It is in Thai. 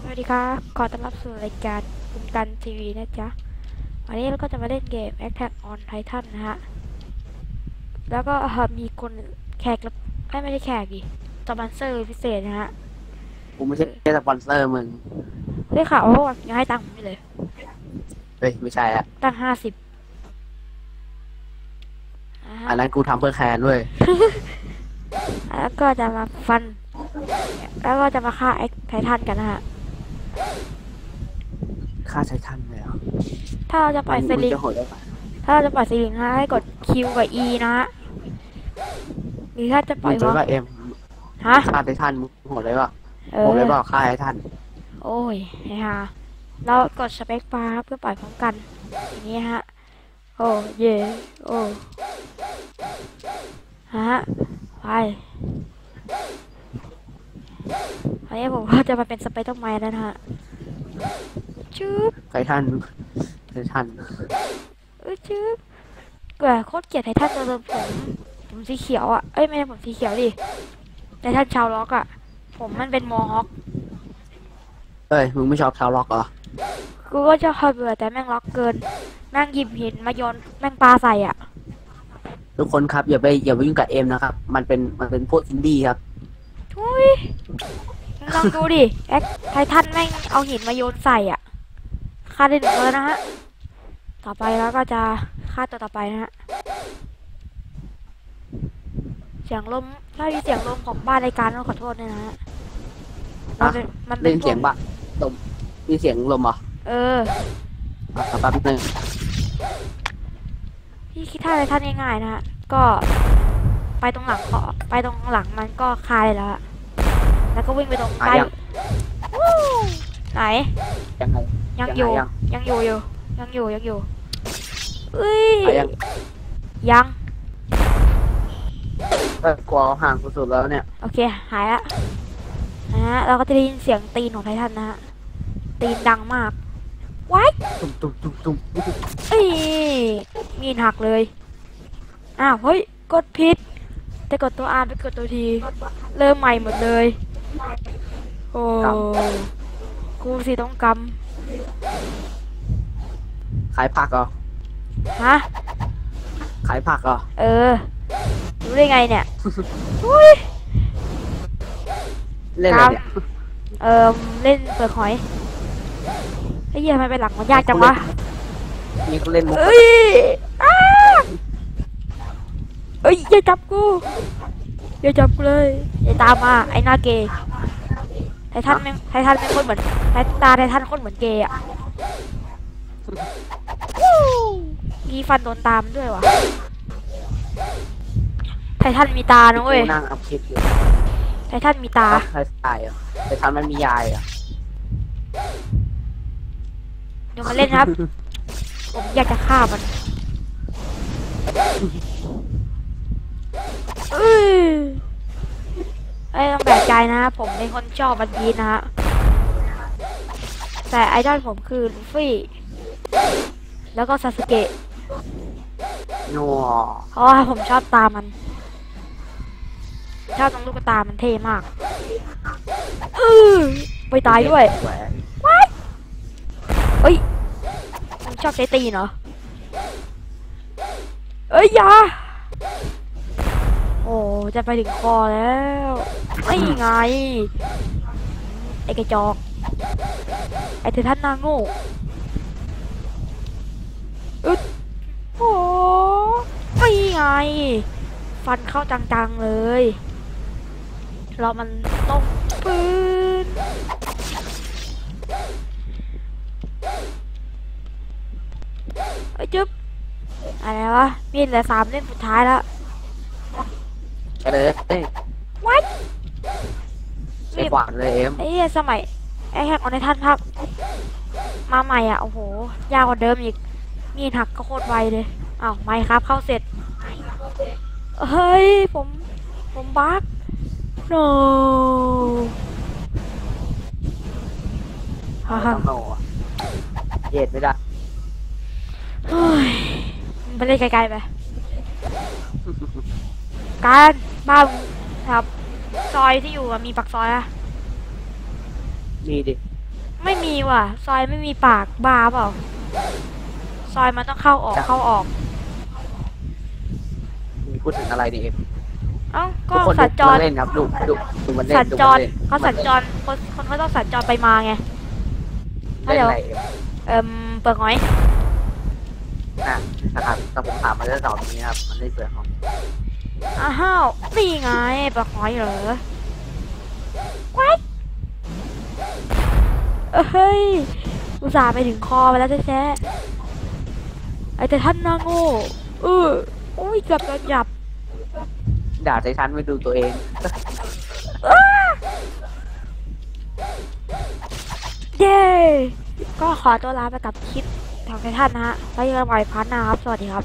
สวัสดีครับ ขอต้อนรับสู่รายการคุมกันทีวีนะจ๊ะ วันนี้เราก็จะมาเล่นเกม Attack on Titan นะฮะ แล้วก็เอ่อมีคนแขกรับให้ยไม่ได้แขกดิสปอนเซอร์พิเศษนะฮะ กูไม่ใช่สปอนเซอร์มึงได้ข่าวว่ายังให้ตังค์ผมอยู่เลย เฮ้ย ไม่ใช่อะตั้งห้าสิบ อันนั้นกูทำเพื่อแคนด้วย แล้วก็จะมาฟัน แล้วก็จะมาฆ่าไอ้ไททันกันนะฮะ ค่าใช้ทันเลยเหรอถ้าเราจะปล่อยสมึงลิงจะโหดได้ปะถ้าเราจะปล่อยสลิงนะให้กด Q กับ E นะฮะหรือถ้าจะปมึล่อยงจะว่าว่าเอ็มฮะค่าใช้ทันมึงโหดเลยปะเอโหอดเลยปะค่าใช้ทันโอ้ยเฮ้ยฮะเรากดสเปคบาร์เพื่อปล่อยพร้อมกัน อย่างนี้ฮะ โอ้เย่โอ้ฮะ ไป อันนี้ผมก็จะมาเป็นสไปเดอร์แมนแล้วนะฮะชืบใช้ทันใช้ทันเออชืบเกลือโคตรเกลียดไททันตัวเดิมผมผมสีเขียวอะเอ้ยไม่ใช่ผมสีเขียวดิไททันชาวล็อกอะ ผมมันเป็นมอฮอคเฮ้ยมึงไม่ชอบชาวล็อกเหรอกูก็จะคอยเบื่อแต่แม่งล็อกเกิน แม่งหยิบหินมาโยนแม่งปลาใส่อะ ทุกคนครับอย่าไปอย่าไปยุ่งกับเอ็มนะครับ มันเป็นมันเป็นพวกอินดี้ครับทุยมึง ลองดูดิแอคไททันแม่งเอาหินมาโยนใส่อะฆ่าได้หนึ่งตัวแล้วนะฮะ ต่อไปแล้วก็จะฆ่าตัวต่อไปนะฮะ เสียงลม ถ้ามีเสียงลมของบ้านรายการต้องขอโทษด้วยนะฮะมันเป็นมันเป็เล่นนเสียงบะลมมีเสียงลมเหรอเออ อะแป๊บนึงพี่คิดท่าไททันง่ายๆนะฮะ ก็ ไปตรงหลังขอไปตรงหลังมันก็คายแล้วอะ แล้วก็วิ่งไปตรงอะใต้ยังวู้ไหน ยังไงยังยังอยู่ยังยังอยู่อยู่ ยังอยู่ยังอยู่เอ้ยอะยังยังเออกลัวห่างสุดๆแล้วเนี่ย โอเค หายละนะฮะเราก็จะได้ยินเสียงตีนของไททันนะฮะ ตีนดังมากว้ายตุ้มตุ้มตุ้มตุ้มเอ้ยมีดหักเลย อ้าว เฮ้ย กดผิด แต่กดตัวอาร์ไปกดตัวที เริ่มใหม่หมดเลย โอ้กูสิต้องกขายผักเหรอำ ฮะ ขายผักเหรอเออ รู้ได้ไงเนี่ย อุ้ย เล่นอะไรเนี่ย เออเล่นเปลือกหอยไอ้เหี้ยทำไมเป็นหลังมันยากจังวะนี่กูเล่นมุกเอ้ยอ้าเอ้ยอย่าจับกู อย่าจับกูเลยอย่าตามมา ไอ้หน้าเกย์ไททันแม่งไททันแม่งคนเหมือนไทตาไททันคนเหมือนเกย์อะวู้มีฟันโดนตามด้วยวะไททันมีตานะเว้ยกูนั่งอัพคลิปอยู่ไททันมีตาใครตายเหรอแต่ทันมันมียายเหรอะเดี๋ยวมาเล่นครับ ผมอยากจะฆ่ามันเอ้ย ไอ้ยต้องแปลกใจนะ ผมเป็นคนชอบวันพีชนะฮะ แต่ไอดอลผมคือลูฟี่ แล้วก็ซาสึเกะโน่เพราะว่าผมชอบตามัน ชอบตรงลูกตามันเท่มากเออไปตายด้วยแหวนเอ้ยมันชอบใช้ตีนเหรอเอ้ยอยา โอ้จะไปถึงคอแล้วไม่ไง ไอ้กระจอก ไอ้เททันนางโง่อึดโอ้ไม่ไง ฟันเข้าจังๆเลย เรามันต้องปืนเอ้ยจึ๊บอะไรวะ มีเหลือสามเล่มสุดท้ายแล้ว ไปเลยเอ้ย What? ใช้ขวานเลยเอ็มไอ้เหี้ยสมัยไอ้แฮกออนในท่านภาพมาใหม่อะ โอ้โห ยากกว่าเดิมอีก มีดหักก็โคตรไวเลย อ้าวไม่ครับเข้าเสร็จ เฮ้ย ผม ผมบั๊ก no ฮ่าฮ่าโน่อะเย็ดไม่ได้เฮ้ยไปเล่นไกลๆไป การบ้านครับซอยที่อยู่อะมีปักซอยอะมีดิ ไม่มีว่ะ ซอยไม่มีปากบาเปล่าซอยมันต้องเข้าออกเข้าออก มีพูดถึงอะไรนี่เอ็มเอ้าก็ทุกคนสัญจดูรมันเล่นครับดูดูดูมันเล่นสัญดูจมันรเล่นเขาสัญจรคนคนเขาต้องสัญจรไปมาไง เล่นอะไรเอ็มเอิ่มเปิดหอยนะนะครับแต่ผมถามมาเรื่องสองนี้ครับ มันเล่นเปลือกของ อ้าวนี่ไงเปิดหอยเหรอว้ายเฮ้ยอุตส่าห์ไปถึงคอไปแล้วแท้ๆไอ้แต่ท่านนาโง่เออโอ้ยเกือบโดนจับด่าใจฉันไม่ดูตัวเองเย้ก็ขอตัวลาไปกับคลิปของไททันนะฮะไว้เจอกันใหม่พาร์ทหน้าครับ สวัสดีครับ